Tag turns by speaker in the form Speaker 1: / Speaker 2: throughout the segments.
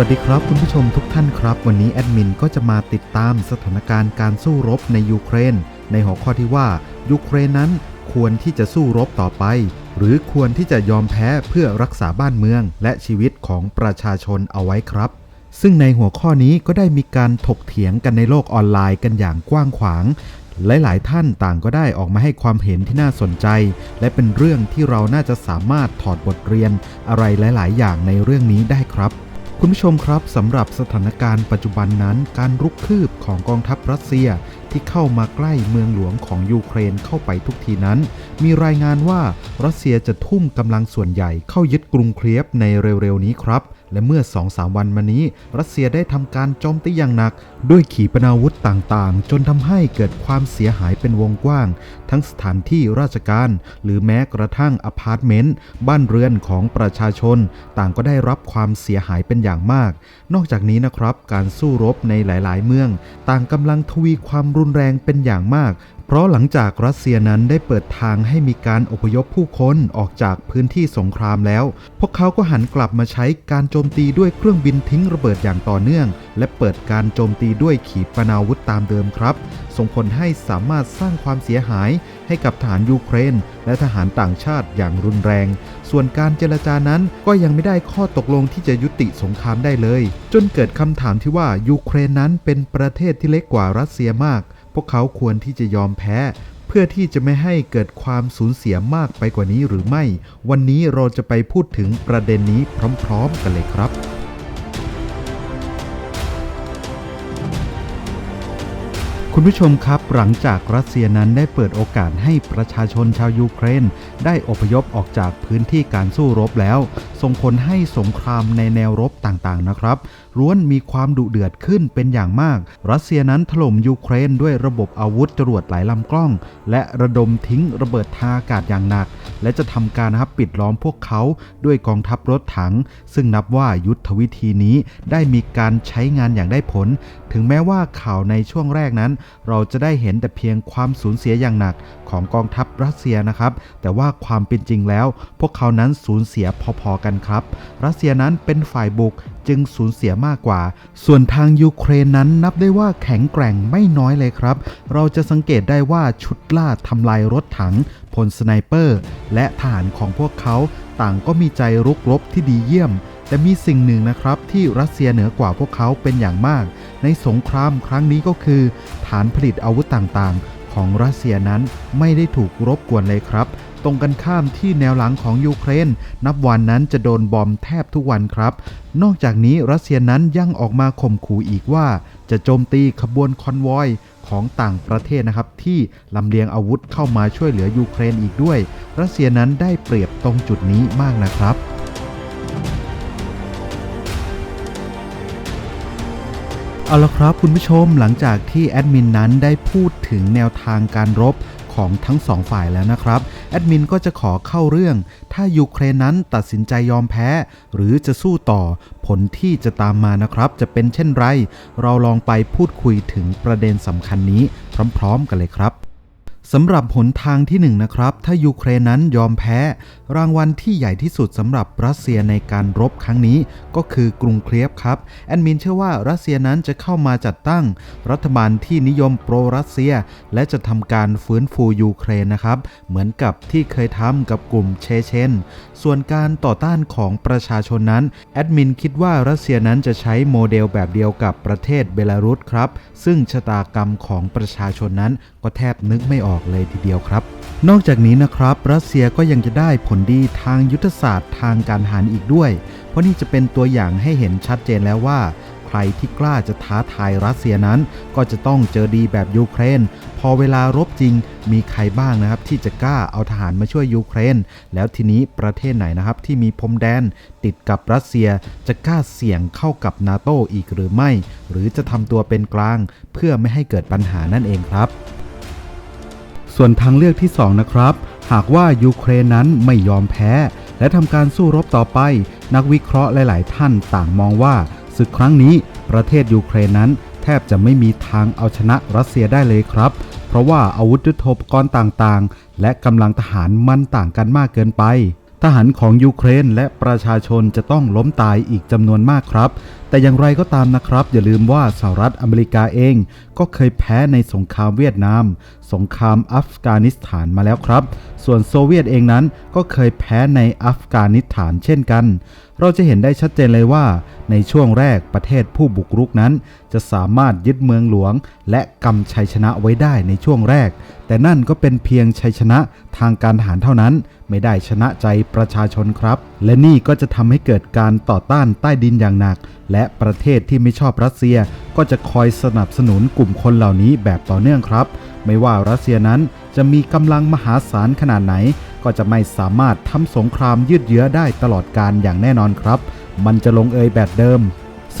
Speaker 1: วัสดีครับคุณผู้ชมทุกท่านครับ วันนี้แอดมินก็จะมาติดตามสถานการณ์การสู้รบในยูเครน ในหัวข้อที่ว่ายูเครนนั้นควรที่จะสู้รบต่อไป หรือควรที่จะยอมแพ้เพื่อรักษาบ้านเมือง และชีวิตของประชาชนเอาไว้ครับ ซึ่งในหัวข้อนี้ก็ได้มีการถกเถียงกันในโลกออนไลน์กันอย่างกว้างขวางหลายๆ ท่านต่างก็ได้ออกมาให้ความเห็นที่น่าสนใจ และเป็นเรื่องที่เราน่าจะสามารถถอดบทเรียนอะไรหลาย ๆ อย่างในเรื่องนี้ได้ครับ คุณผู้ชมครับสำหรับสถานการณ์ปัจจุบันนั้น การรุกคืบของกองทัพรัสเซียที่เข้ามาใกล้เมืองหลวงของยูเครนเข้าไปทุกทีนั้น มีรายงานว่ารัสเซียจะทุ่มกำลังส่วนใหญ่เข้ายึดกรุงเคลียบในเร็วๆนี้ครับและเมื่อ2-3วันมานี้ รัสเซียได้ทำการโจมตีอย่างหนัก ด้วยขีปนาวุธต่างๆ จนทำให้เกิดความเสียหายเป็นวงกว้าง ทั้งสถานที่ราชการ หรือแม้กระทั่งอพาร์ตเมนต์บ้านเรือนของประชาชน ต่างก็ได้รับความเสียหายเป็นอย่างมาก นอกจากนี้นะครับ การสู้รบในหลาย ๆ เมือง ต่างกำลังทวีความรุนแรงเป็นอย่างมาก เพราะหลังจากรัสเซียนั้นได้เปิดทางให้มีการอพยพผู้คนออกจากพื้นที่สงครามแล้ว พวกเขาก็หันกลับมาใช้การโจมตีด้วยเครื่องบินทิ้งระเบิดอย่างต่อเนื่อง และเปิดการโจมตีด้วยขีปนาวุธตามเดิมครับ ส่งผลให้สามารถสร้างความเสียหายให้กับทหารยูเครน และทหารต่างชาติอย่างรุนแรง ส่วนการเจรจานั้นก็ยังไม่ได้ข้อตกลงที่จะยุติสงครามได้เลย จนเกิดคำถามที่ว่ายูเครนนั้นเป็นประเทศที่เล็กกว่ารัสเซียมาก พวกเขาควรที่จะยอมแพ้ เพื่อที่จะไม่ให้เกิดความสูญเสียมากไปกว่านี้หรือไม่ วันนี้เราจะไปพูดถึงประเด็นนี้พร้อม ๆ กันเลยครับคุณผู้ชมครับหลังจากรัสเซียนั้นได้เปิดโอกาสให้ประชาชนชาวยูเครนได้อพยพออกจากพื้นที่การสู้รบแล้ว ส่งผลให้สงครามในแนวรบต่างๆนะครับล้วนมีความดุเดือดขึ้นเป็นอย่างมาก รัสเซียนั้นถล่มยูเครนด้วยระบบอาวุธจรวดหลายลำกล้อง และระดมทิ้งระเบิดทางอากาศอย่างหนัก และจะทำการนะครับปิดล้อมพวกเขาด้วยกองทัพรถถัง ซึ่งนับว่ายุทธวิธีนี้ได้มีการใช้งานอย่างได้ผล ถึงแม้ว่าข่าวในช่วงแรกนั้น เราจะได้เห็นแต่เพียงความสูญเสียอย่างหนักของกองทัพรัสเซียนะครับ แต่ว่าความเป็นจริงแล้ว พวกเขานั้นสูญเสียพอๆกันครับ รัสเซียนั้นเป็นฝ่ายบุกจึงสูญเสียมากกว่า ส่วนทางยูเครนนั้นนับได้ว่าแข็งแกร่งไม่น้อยเลยครับ เราจะสังเกตได้ว่าชุดล่าทำลายรถถัง พลสไนเปอร์ และทหารของพวกเขาต่างก็มีใจรุกรบที่ดีเยี่ยม แต่มีสิ่งหนึ่งนะครับที่รัสเซียเหนือกว่าพวกเขาเป็นอย่างมาก ในสงครามครั้งนี้ก็คือ ฐานผลิตอาวุธต่างๆ ของรัสเซียนั้นไม่ได้ถูกรบกวนเลยครับ ตรงกันข้ามที่แนวหลังของยูเครน นับวันนั้นจะโดนบอมแทบทุกวันครับ นอกจากนี้รัสเซียนั้นยังออกมาข่มขู่อีกว่า จะโจมตีขบวนคอนวอยของต่างประเทศนะครับ ที่ลำเลียงอาวุธเข้ามาช่วยเหลือยูเครนอีกด้วย รัสเซียนั้นได้เปรียบตรงจุดนี้มากนะครับเอาละครับคุณผู้ชมหลังจากที่แอดมินนั้นได้พูดถึงแนวทางการรบของทั้งสองฝ่ายแล้วนะครับ แอดมินก็จะขอเข้าเรื่อง ถ้ายูเครนนั้นตัดสินใจยอมแพ้ หรือจะสู้ต่อ ผลที่จะตามมานะครับ จะเป็นเช่นไร เราลองไปพูดคุยถึงประเด็นสำคัญนี้พร้อม ๆ กันเลยครับ สำหรับหนทางที่1นนะครับ ถ้ายูเครนนั้นยอมแพ้ รางวัลที่ใหญ่ที่สุดสำหรับรัสเซียในการรบครั้งนี้ก็คือกรุงเคียฟครับ แอดมินเชื่อว่ารัสเซียนั้นจะเข้ามาจัดตั้ง รัฐบาลที่นิยมโปรรัสเซีย และจะทำการฟื้นฟูยูเครนนะครับ เหมือนกับที่เคยทำกับกลุ่มเชเชน ส่วนการต่อต้านของประชาชนนั้น แอดมินคิดว่ารัสเซียนั้นจะใช้โมเดลแบบเดียวกับประเทศเบลารุสครับ ซึ่งชะตากรรมของประชาชนนั้น ก็แทบนึกไม่ออกเลยทีเดียวครับ นอกจากนี้นะครับ รัสเซียก็ยังจะได้ผลดีทางยุทธศาสตร์ทางการทหารอีกด้วย เพราะนี่จะเป็นตัวอย่างให้เห็นชัดเจนแล้วว่า ใครที่กล้าจะท้าทายรัสเซียนั้น ก็จะต้องเจอดีแบบยูเครน พอเวลารบจริงมีใครบ้างนะครับ ที่จะกล้าเอาทหารมาช่วยยูเครน แล้วทีนี้ประเทศไหนนะครับ ที่มีพรมแดนติดกับรัสเซียจะกล้าเสี่ยงเข้ากับนาโตอีกหรือไม่ หรือจะทำตัวเป็นกลาง เพื่อไม่ให้เกิดปัญหานั่นเองครับ ส่วนทางเลือกที่ 2 นะครับ หากว่ายูเครนนั้นไม่ยอมแพ้ และทำการสู้รบต่อไป นักวิเคราะห์หลาย ๆ ท่านต่างมองว่าศึกครั้งนี้ประเทศยูเครนนั้น แทบจะไม่มีทางเอาชนะรัสเซียได้เลยครับ เพราะว่าอาวุธยุทโธปกรณ์ต่าง ๆ และกำลังทหารมันต่างกันมากเกินไป หารของยูเครนและประชาชนจะต้องล้มตายอีกจำนวนมากครับ แต่อย่างไรก็ตามนะครับ อย่าลืมว่าสหรัฐอเมริกาเอง ก็เคยแพ้ในสงครามเวียดนาม สงครามอัฟกานิสถานมาแล้วครับ ส่วนโซเวียตเองนั้นก็เคยแพ้ในอัฟกานิสถานเช่นกัน เราจะเห็นได้ชัดเจนเลยว่า ในช่วงแรกประเทศผู้บุกรุกนั้น จะสามารถยึดเมืองหลวง และกำชัยชนะไว้ได้ในช่วงแรก แต่นั่นก็เป็นเพียงชัยชนะทางการทหารเท่านั้น ไม่ได้ชนะใจประชาชนครับ และนี่ก็จะทำให้เกิดการต่อต้านใต้ดินอย่างหนัก และประเทศที่ไม่ชอบรัสเซีย ก็จะคอยสนับสนุนกลุ่มคนเหล่านี้แบบต่อเนื่องครับ ไม่ว่ารัสเซียนั้นจะมีกำลังมหาศาลขนาดไหน ก็จะไม่สามารถทำสงครามยืดเยื้อได้ตลอดการอย่างแน่นอนครับ มันจะลงเอยแบบเดิม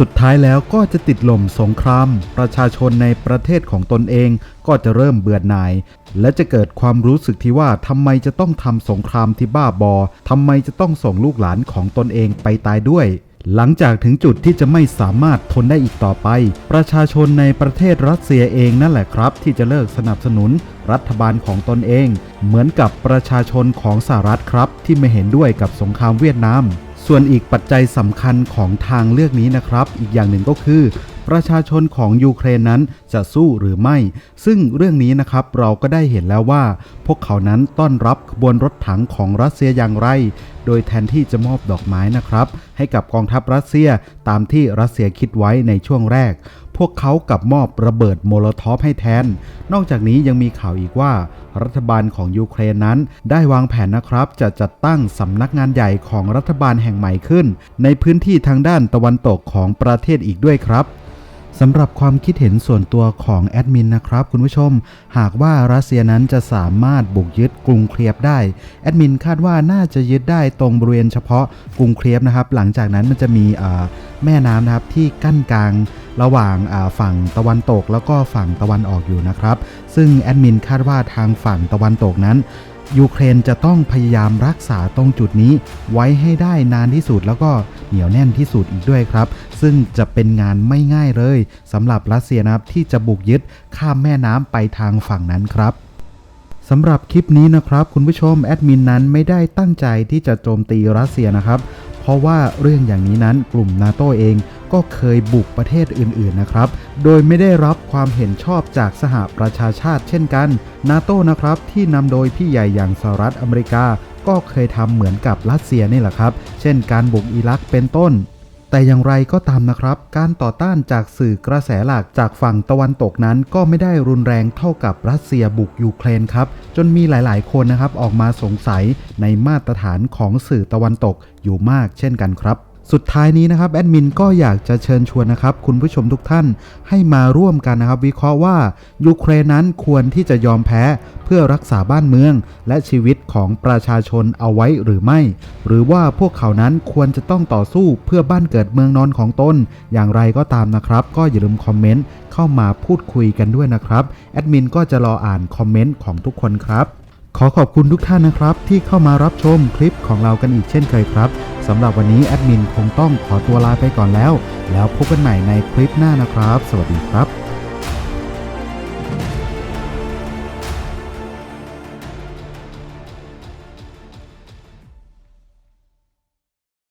Speaker 1: สุดท้ายแล้วก็จะติดลมสงคราม ประชาชนในประเทศของตนเองก็จะเริ่มเบื่อหน่าย และจะเกิดความรู้สึกที่ว่าทำไมจะต้องทำสงครามที่บ้าบอทำไมจะต้องส่งลูกหลานของตนเองไปตายด้วย หลังจากถึงจุดที่จะไม่สามารถทนได้อีกต่อไป ประชาชนในประเทศรัสเซียเองนั่นแหละครับ ที่จะเลิกสนับสนุนรัฐบาลของตนเอง เหมือนกับประชาชนของสหรัฐครับ ที่ไม่เห็นด้วยกับสงครามเวียดนาม ส่วนอีกปัจจัยสำคัญของทางเลือกนี้นะครับ อีกอย่างหนึ่งก็คือ ประชาชนของยูเครนนั้นจะสู้หรือไม่ ซึ่งเรื่องนี้นะครับเราก็ได้เห็นแล้วว่า พวกเขานั้นต้อนรับขบวนรถถังของรัสเซียอย่างไร โดยแทนที่จะมอบดอกไม้นะครับ ให้กับกองทัพรัสเซียตามที่รัสเซียคิดไว้ในช่วงแรก พวกเขากลับมอบระเบิดโมโลทอฟให้แทน นอกจากนี้ยังมีข่าวอีกว่า รัฐบาลของยูเครนนั้น ได้วางแผนนะครับ จะจัดตั้งสำนักงานใหญ่ของรัฐบาลแห่งใหม่ขึ้น ในพื้นที่ทางด้านตะวันตกของประเทศอีกด้วยครับ สำหรับความคิดเห็นส่วนตัวของแอดมินนะครับคุณผู้ชม หากว่ารัสเซียนั้นจะสามารถบุกยึดกรุงเคลียบได้ แอดมินคาดว่าน่าจะยึดได้ตรงบริเวณเฉพาะกรุงเคลียบนะครับ หลังจากนั้นมันจะมีแม่น้ำนะครับที่กั้นกลางระหว่างฝั่งตะวันตกแล้วก็ฝั่งตะวันออกอยู่นะครับ ซึ่งแอดมินคาดว่าทางฝั่งตะวันตกนั้น ยูเครนจะต้องพยายามรักษาตรงจุดนี้ ไว้ให้ได้นานที่สุดแล้วก็เหนียวแน่นที่สุดอีกด้วยครับ ซึ่งจะเป็นงานไม่ง่ายเลยสำหรับรัสเซียนะครับที่จะบุกยึดข้ามแม่น้ำไปทางฝั่งนั้นครับสำหรับคลิปนี้นะครับ คุณผู้ชมแอดมินนั้นไม่ได้ตั้งใจที่จะโจมตีรัสเซียนะครับ เพราะว่าเรื่องอย่างนี้นั้นกลุ่มนาโตเอง ก็เคยบุกประเทศอื่นๆนะครับ โดยไม่ได้รับความเห็นชอบจากสหประชาชาติเช่นกัน นาโตนะครับที่นำโดยพี่ใหญ่อย่างสหรัฐอเมริกา ก็เคยทำเหมือนกับรัสเซียนี่แหละครับ เช่นการบุกอิรักเป็นต้นแต่อย่างไรก็ตามนะครับ การต่อต้านจากสื่อกระแสหลักจากฝั่งตะวันตกนั้นก็ไม่ได้รุนแรงเท่ากับรัสเซียบุกยูเครนครับ จนมีหลายๆ คนนะครับออกมาสงสัยในมาตรฐานของสื่อตะวันตกอยู่มากเช่นกันครับ สุดท้ายนี้นะครับแอดมินก็อยากจะเชิญชวนนะครับคุณผู้ชมทุกท่านให้มาร่วมกันนะครับ วิเคราะห์ว่ายูเครนนั้นควรที่จะยอมแพ้เพื่อรักษาบ้านเมือง และชีวิตของประชาชนเอาไว้หรือไม่ หรือว่าพวกเขานั้นควรจะต้องต่อสู้เพื่อบ้านเกิดเมืองนอนของตนอย่างไรก็ตามนะครับ ก็อย่าลืมคอมเมนต์เข้ามาพูดคุยกันด้วยนะครับแอดมินก็จะรออ่านคอมเมนต์ของทุกคนครับขอขอบคุณทุกท่านนะครับ ที่เข้ามารับชมคลิปของเรากันอีกเช่นเคยครับ สำหรับวันนี้แอดมินคงต้องขอตัวลาไปก่อนแล้ว แล้วพบกันใหม่ในคลิปหน้านะครับ สวัสดีครับ